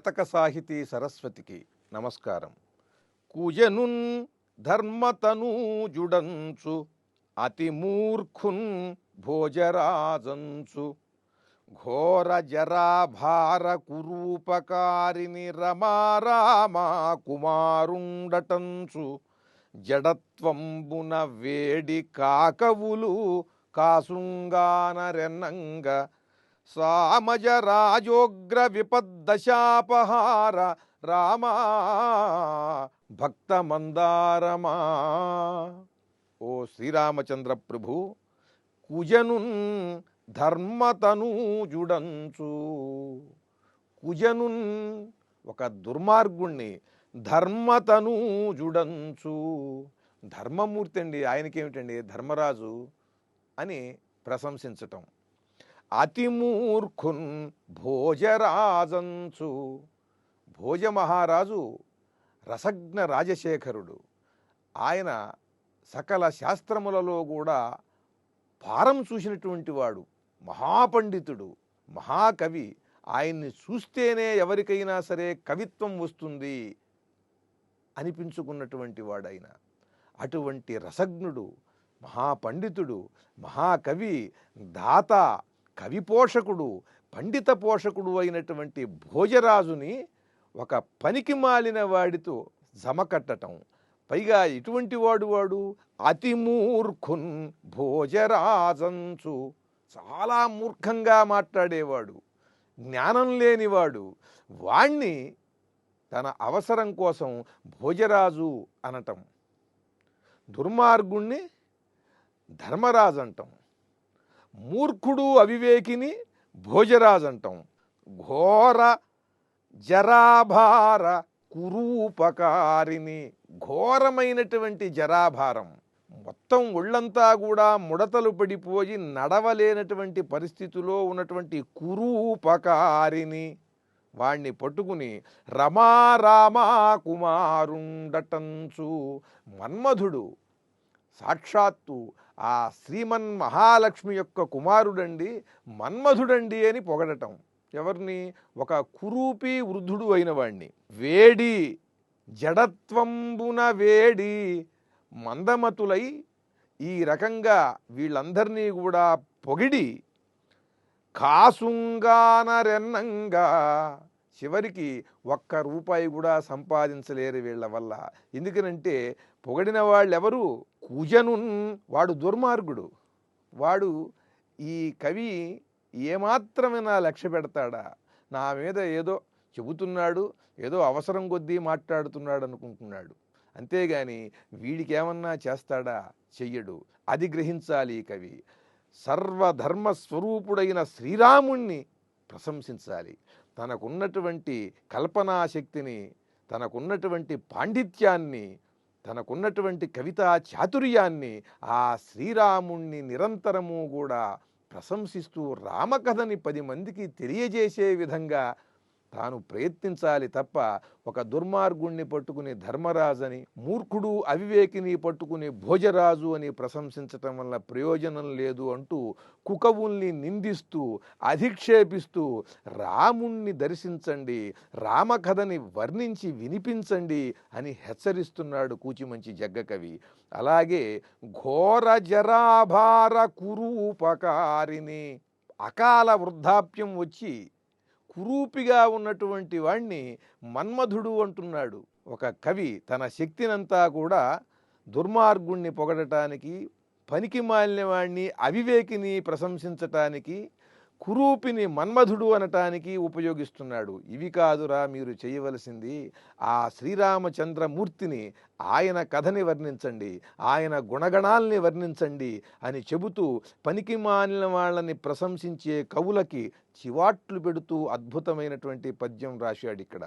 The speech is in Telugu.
శతక సాహితీ సరస్వతికి నమస్కారం. కుజనున్ ధర్మతనూజుడంచు అతి మూర్ఖున్ భోజరాజంచు. ఘోర జరాభార కురూపకారిని రమారామా కుమారుండటంచు. జడత్వంబున వేడి కాకవులు కాసుంగానరెన్నంగ సామజ రాజోగ్ర విపద్దశాపహార రామా భక్త మందారమా ఓ శ్రీరామచంద్ర ప్రభు కుజనున్ ధర్మతనూజుడంచు. కుజనున్ ఒక దుర్మార్గుణ్ణి ధర్మతనూజుడంచు. ధర్మమూర్తి అండి ఆయనకేమిటండి ధర్మరాజు అని ప్రశంసించటం. అతిమూర్ఖున్ భోజరాజంచు. భోజ మహారాజు రసజ్ఞ రాజశేఖరుడు. ఆయన సకల శాస్త్రములలో కూడా పారం చూసినటువంటి వాడు మహాపండితుడు మహాకవి. ఆయన్ని చూస్తేనే ఎవరికైనా సరే కవిత్వం వస్తుంది అనిపించుకున్నటువంటి వాడైన. అటువంటి రసజ్ఞుడు మహాపండితుడు మహాకవి దాత కవి పోషకుడు పండిత పోషకుడు అయినటువంటి భోజరాజుని ఒక పనికి మాలిన వాడితో జమకట్టటం. పైగా ఎటువంటి వాడు వాడు అతి మూర్ఖున్ భోజరాజంచు. చాలా మూర్ఖంగా మాట్లాడేవాడు. జ్ఞానం లేనివాడు. వాణ్ణి తన అవసరం కోసం భోజరాజు అనటం. దుర్మార్గుణ్ణి ధర్మరాజు అంటాం మూర్ఖుడు అవివేకిని భోజరాజు అంటాం ఘోర జరాభార కురూపకారిని ఘోరమైనటువంటి జరాభారం. మొత్తం ఒళ్ళంతా కూడా ముడతలు పడిపోయి నడవలేనటువంటి పరిస్థితిలో ఉన్నటువంటి కురూపకారిని వాణ్ణి పట్టుకుని రమారామా కుమారుండటంచు మన్మధుడు సాక్షాత్తు ఆ శ్రీమన్ మహాలక్ష్మి యొక్క కుమారుడండి మన్మధుడండి అని పొగడటం. ఎవరిని? ఒక కురూపి వృద్ధుడు అయిన వాణ్ణి. వేడి జడత్వంబున వేడి మందమతులై ఈ రకంగా వీళ్ళందరినీ కూడా పొగిడి కాసుంగానరెన్నంగా చివరికి ఒక్క రూపాయి కూడా సంపాదించలేరు వీళ్ళ వల్ల. ఎందుకనంటే పొగడిన వాళ్ళెవరు? కుజనున్ వాడు దుర్మార్గుడు. వాడు ఈ కవి ఏమాత్రమైనా లక్ష్య పెడతాడా? నా మీద ఏదో చెబుతున్నాడు ఏదో అవసరం కొద్దీ మాట్లాడుతున్నాడు అనుకుంటున్నాడు. అంతేగాని వీడికి ఏమన్నా చేస్తాడా? చెయ్యడు. అది గ్రహించాలి ఈ కవి. సర్వధర్మ స్వరూపుడైన శ్రీరాముణ్ణి ప్రశంసించాలి. తనకున్నటువంటి కల్పనా శక్తిని తనకున్నటువంటి పాండిత్యాన్ని తనకున్నటువంటి కవితా చాతుర్యాన్ని ఆ శ్రీరాముణ్ణి నిరంతరము కూడా ప్రశంసిస్తూ రామకథని పది మందికి తెలియజేసే విధంగా తాను ప్రయత్నించాలి తప్ప ఒక దుర్మార్గుణ్ణి పట్టుకుని ధర్మరాజని మూర్ఖుడు అవివేకిని పట్టుకుని భోజరాజు అని ప్రశంసించటం వల్ల ప్రయోజనం లేదు అంటూ కుకవుల్ని నిందిస్తూ అధిక్షేపిస్తూ రాముణ్ణి దర్శించండి రామకథని వర్ణించి వినిపించండి అని హెచ్చరిస్తున్నాడు కూచిమంచి జగ్గకవి. అలాగే ఘోర జరాభార కురూపకారిని అకాల వృద్ధాప్యం వచ్చి కురూపిగా ఉన్నటువంటి వాణ్ణి మన్మధుడు అంటున్నాడు. ఒక కవి తన శక్తినంతా కూడా దుర్మార్గుణ్ణి పొగడటానికి పనికి మాలిన వాణ్ణి అవివేకిని ప్రశంసించటానికి కురూపిని మన్మధుడు అనటానికి ఉపయోగిస్తున్నాడు. ఇవి కాదురా మీరు చేయవలసింది. ఆ శ్రీరామచంద్రమూర్తిని ఆయన కథని వర్ణించండి. ఆయన గుణగణాల్ని వర్ణించండి అని చెబుతూ పనికి మానిన వాళ్ళని ప్రశంసించే కవులకి చివాట్లు పెడుతూ అద్భుతమైనటువంటి పద్యం రాశాడు ఇక్కడ.